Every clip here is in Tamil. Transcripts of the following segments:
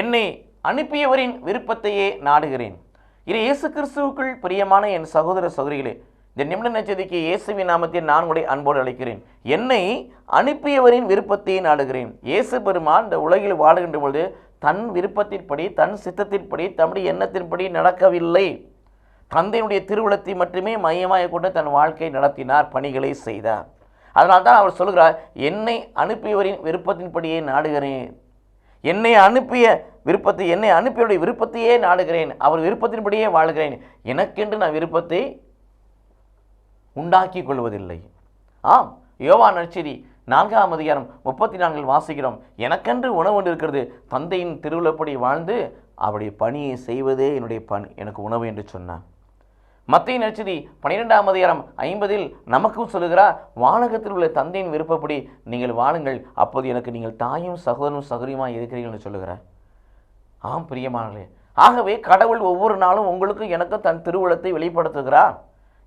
என்னை அனுப்பியவரின் விருப்பத்தையே நாடுகிறேன். இது இயேசு கிறிஸ்துவுக்குள் பிரியமான என் சகோதர சகோதரிகளே இந்த நிமிட நச்சதிக்கு இயேசுவின் நாமத்தில் நான் உடைய அன்போடு அழைக்கிறேன். என்னை அனுப்பியவரின் விருப்பத்தையே நாடுகிறேன். இயேசு பெருமான் இந்த உலகில் வாழுகின்ற பொழுது தன் விருப்பத்தின்படி தன் சித்தத்தின்படி தம்முடைய எண்ணத்தின்படி நடக்கவில்லை. தந்தையினுடைய திருவிழத்தை மட்டுமே மையமாக கொண்டு தன் வாழ்க்கை நடத்தினார் பணிகளை செய்தார். அதனால்தான் அவர் சொல்கிறார் என்னை அனுப்பியவரின் விருப்பத்தின்படியே நாடுகிறேன். என்னை அனுப்பிய விருப்பத்தை என்னை அனுப்பியுடைய விருப்பத்தையே நாடுகிறேன். அவர் விருப்பத்தின்படியே வாழுகிறேன். எனக்கென்று நான் விருப்பத்தை உண்டாக்கி கொள்வதில்லை. ஆம் யோவா நற்செய்தி நான்காம் அதிகாரம் முப்பத்தி நான்கில் வாசிக்கிறோம். எனக்கென்று உணவு ஒன்று இருக்கிறது. தந்தையின் திருவிழப்படி வாழ்ந்து அவருடைய பணியை செய்வதே என்னுடைய பணி எனக்கு உணவு என்று சொன்னான் மத்திய நச்சதி பன்னிரெண்டாம் அதிகாரம் ஐம்பதில் நமக்கும் சொல்லுகிறார் வானகத்தில் உள்ள தந்தையின் விருப்பப்படி நீங்கள் வாழுங்கள். அப்போது எனக்கு நீங்கள் தாயும் சகோதரனும் சகோதரியுமாக இருக்கிறீர்கள் சொல்லுகிறார் ஆம் பிரியமானே ஆகவே கடவுள் ஒவ்வொரு நாளும் உங்களுக்கும் எனக்கும் தன் திருவுளத்தை வெளிப்படுத்துகிறார்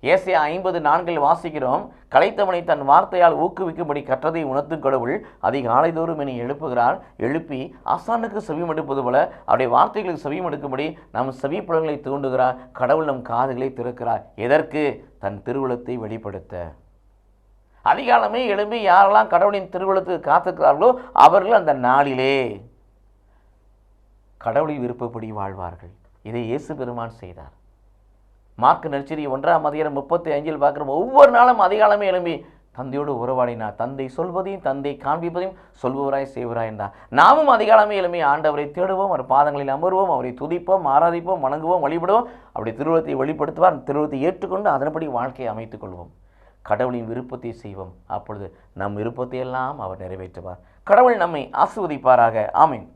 ஏசியா ஐம்பது நான்கில் வாசிக்கிறோம். கலைத்தவனை தன் வார்த்தையால் ஊக்குவிக்கும்படி கற்றதை உணர்த்தும் கடவுள் அதிகாலை தோறும் என்னை எழுப்புகிறார். எழுப்பி ஆசானுக்கு செவியம் எடுப்பது போல அவருடைய வார்த்தைகளுக்கு செவியம் எடுக்கும்படி நம் செவி புலன்களை தூண்டுகிறார். கடவுள் நம் காதுகளை திறக்கிறார். எதற்கு? தன் திருவுளத்தை வெளிப்படுத்த. அதிகாலமே எழும்பி யாரெல்லாம் கடவுளின் திருவுளத்துக்கு காத்துக்கிறார்களோ அவர்கள் அந்த நாளிலே கடவுளின் விருப்பப்படி வாழ்வார்கள். இதை இயேசு பெருமான் செய்தார். மார்க் நற்செய்தி ஒன்றாம் அதிகாரம் முப்பத்தி அஞ்சில் பார்க்குறோம். ஒவ்வொரு நாளும் அதிகாலமே எழும்பி தந்தையோடு உறவாடினார் தந்தை சொல்வதையும் தந்தை காண்பிப்பதையும் சொல்பவராய் செய்வராய் என்றார் நாமும் அதிகாலமே எழும்பி ஆண்டவரை தேடுவோம் அவர் பாதங்களில் அமர்வோம் அவரை துதிப்போம் ஆராதிப்போம் வணங்குவோம் வழிபடுவோம் அப்படி திருவுளத்தை வெளிப்படுத்துவார் அந்த ஏற்றுக்கொண்டு அதன்படி வாழ்க்கையை அமைத்துக் கொள்வோம். கடவுளின் விருப்பத்தை செய்வோம். அப்பொழுது நம் விருப்பத்தை எல்லாம் அவர் நிறைவேற்றுவார். கடவுள் நம்மை ஆசிர்வதிப்பாராக. ஆமீன்.